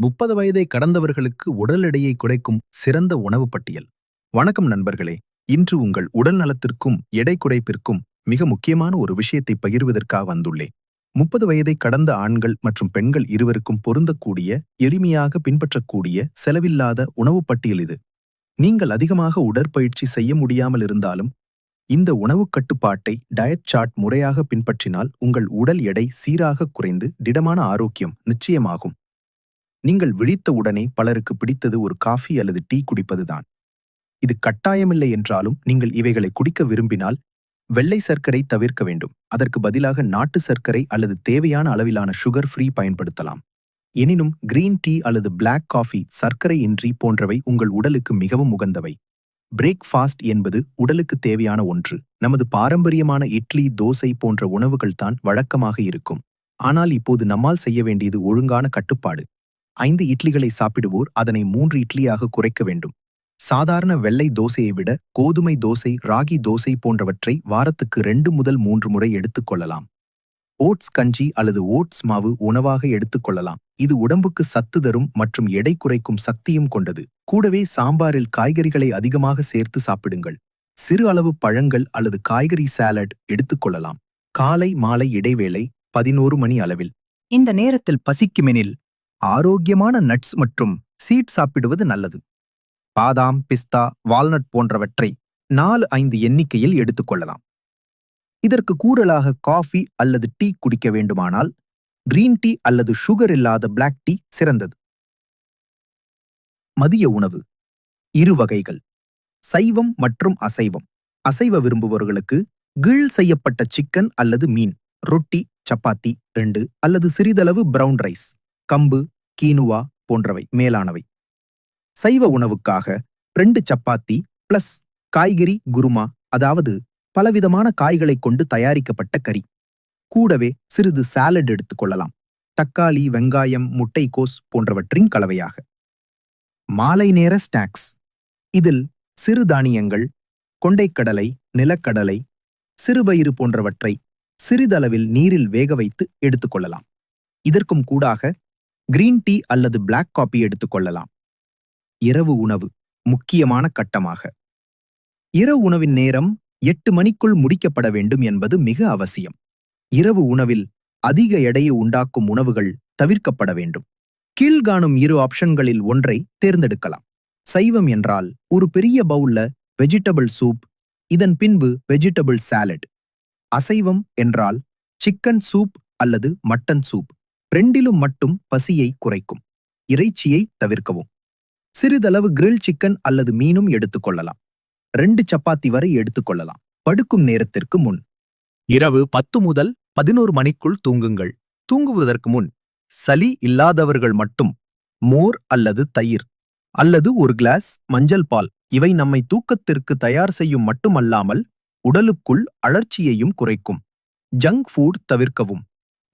முப்பது வயதை கடந்தவர்களுக்கு உடல் எடையை குறைக்கும் சிறந்த உணவு பட்டியல். வணக்கம் நண்பர்களே. இன்று உங்கள் உடல் நலத்திற்கும் எடை குறைப்பிற்கும் மிக முக்கியமான ஒரு விஷயத்தை பகிர்வதற்காக வந்துள்ளேன். முப்பது வயதை கடந்த ஆண்கள் மற்றும் பெண்கள் இருவருக்கும் பொருந்தக்கூடிய எளிமையாக பின்பற்றக்கூடிய செலவில்லாத உணவு பட்டியல் இது. நீங்கள் அதிகமாக உடற்பயிற்சி செய்ய முடியாமல் இருந்தாலும் இந்த உணவு கட்டுப்பாட்டை டயட் சார்ட் முறையாக பின்பற்றினால் உங்கள் உடல் எடை சீராக குறைந்து திடமான ஆரோக்கியம் நிச்சயமாகும். நீங்கள் விழித்த உடனே பலருக்கு பிடித்தது ஒரு காஃபி அல்லது டீ குடிப்பதுதான். இது கட்டாயமில்லை என்றாலும் நீங்கள் இவைகளை குடிக்க விரும்பினால் வெள்ளை சர்க்கரை தவிர்க்க வேண்டும். அதற்கு பதிலாக நாட்டு சர்க்கரை அல்லது தேவையான அளவிலான சுகர் ஃப்ரீ பயன்படுத்தலாம். எனினும் கிரீன் டீ அல்லது பிளாக் காஃபி சர்க்கரை இன்றி போன்றவை உங்கள் உடலுக்கு மிகவும் உகந்தவை. பிரேக்ஃபாஸ்ட் என்பது உடலுக்கு தேவையான ஒன்று. நமது பாரம்பரியமான இட்லி தோசை போன்ற உணவுகள்தான் வழக்கமாக இருக்கும். ஆனால் இப்போது நம்மால் செய்ய வேண்டியது ஒழுங்கான கட்டுப்பாடு. ஐந்து இட்லிகளை சாப்பிடுவோர் அதனை மூன்று இட்லியாக குறைக்க வேண்டும். சாதாரண வெள்ளை தோசையை விட கோதுமை தோசை ராகி தோசை போன்றவற்றை வாரத்துக்கு ரெண்டு முதல் மூன்று முறை எடுத்துக்கொள்ளலாம் ஓட்ஸ் கஞ்சி அல்லது ஓட்ஸ் மாவு உணவாக எடுத்துக்கொள்ளலாம் இது உடம்புக்கு சத்து தரும் மற்றும் எடை குறைக்கும் சக்தியும் கொண்டது. கூடவே சாம்பாரில் காய்கறிகளை அதிகமாக சேர்த்து சாப்பிடுங்கள். சிறு அளவு பழங்கள் அல்லது காய்கறி சாலட் எடுத்துக்கொள்ளலாம் காலை மாலை இடைவேளை பதினோரு மணி அளவில். இந்த நேரத்தில் பசிக்குமெனில் ஆரோக்கியமான நட்ஸ் மற்றும் சீட் சாப்பிடுவது நல்லது. பாதாம் பிஸ்தா வால்நட் போன்றவற்றை நாலு ஐந்து எண்ணிக்கையில் எடுத்துக்கொள்ளலாம் இதற்கு கூறலாக காஃபி அல்லது டீ குடிக்க வேண்டுமானால் கிரீன் டீ அல்லது சுகர் இல்லாத பிளாக் டீ சிறந்தது. மதிய உணவு. இரு வகைகள். சைவம் மற்றும் அசைவம். அசைவ விரும்புபவர்களுக்கு கீழ் செய்யப்பட்ட சிக்கன் அல்லது மீன் ரொட்டி சப்பாத்தி ரெண்டு அல்லது சிறிதளவு பிரவுன் ரைஸ் கம்பு கீனுவா போன்றவை மேலானவை. சைவ உணவுக்காக ரெண்டு சப்பாத்தி பிளஸ் காய்கறி குருமா அதாவது பலவிதமான காய்களைக் கொண்டு தயாரிக்கப்பட்ட கறி. கூடவே சிறிது சாலட் எடுத்துக்கொள்ளலாம் தக்காளி வெங்காயம் முட்டைக்கோஸ் போன்றவற்றின் கலவையாக. மாலை நேர ஸ்நாக்ஸ். இதில் சிறுதானியங்கள் கொண்டைக்கடலை நிலக்கடலை சிறுபயிறு போன்றவற்றை சிறிதளவில் நீரில் வேக வைத்து எடுத்துக்கொள்ளலாம் இதற்கும் கூடாக கிரீன் டீ அல்லது பிளாக் காபி எடுத்துக்கொள்ளலாம் இரவு உணவு முக்கியமான கட்டமாக. இரவு உணவின் நேரம் எட்டு மணிக்குள் முடிக்கப்பட வேண்டும் என்பது மிக அவசியம். இரவு உணவில் அதிக எடையை உண்டாக்கும் உணவுகள் தவிர்க்கப்பட வேண்டும். கீழ்காணும் இரு ஆப்ஷன்களில் ஒன்றை தேர்ந்தெடுக்கலாம். சைவம் என்றால் ஒரு பெரிய பவுல்ல வெஜிடபிள் சூப் இதன் பின்பு வெஜிடபிள் சாலட் அசைவம் என்றால் சிக்கன் சூப் அல்லது மட்டன் சூப் ரெண்டிலும் மட்டும் பசியை குறைக்கும். இறைச்சியை தவிர்க்கவும். சிறிதளவு கிரில் சிக்கன் அல்லது மீனும் எடுத்துக்கொள்ளலாம். ரெண்டு சப்பாத்தி வரை எடுத்துக்கொள்ளலாம். படுக்கும் நேரத்திற்கு முன். இரவு பத்து முதல் பதினோரு மணிக்குள் தூங்குங்கள். தூங்குவதற்கு முன் சளி இல்லாதவர்கள் மட்டும் மோர் அல்லது தயிர் அல்லது ஒரு கிளாஸ் மஞ்சள் பால் இவை நம்மை தூக்கத்திற்கு தயார் செய்யும் மட்டுமல்லாமல் உடலுக்குள் அழற்சியையும் குறைக்கும். ஜங்க் ஃபுட் தவிர்க்கவும்.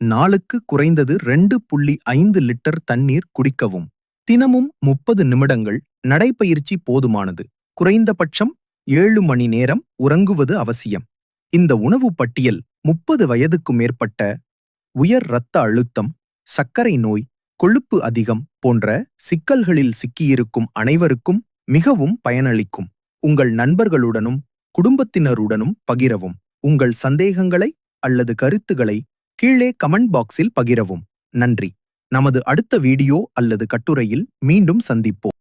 நாளுக்கு குறைந்தது ரெண்டு புள்ளி ஐந்து லிட்டர் தண்ணீர் குடிக்கவும். தினமும் முப்பது நிமிடங்கள் நடைப்பயிற்சி போதுமானது. குறைந்தபட்சம் ஏழு மணி நேரம் உறங்குவது அவசியம். இந்த உணவு பட்டியல் முப்பது வயதுக்கு மேற்பட்ட உயர் இரத்த அழுத்தம் சர்க்கரை நோய் கொழுப்பு அதிகம் போன்ற சிக்கல்களில் சிக்கியிருக்கும் அனைவருக்கும் மிகவும் பயனளிக்கும். உங்கள் நண்பர்களுடனும் குடும்பத்தினருடனும் பகிரவும். உங்கள் சந்தேகங்களை அல்லது கருத்துகளை கீழே கமெண்ட் பாக்ஸில் பகிரவும். நன்றி. நமது அடுத்த வீடியோ அல்லது கட்டுரையில் மீண்டும் சந்திப்போம்.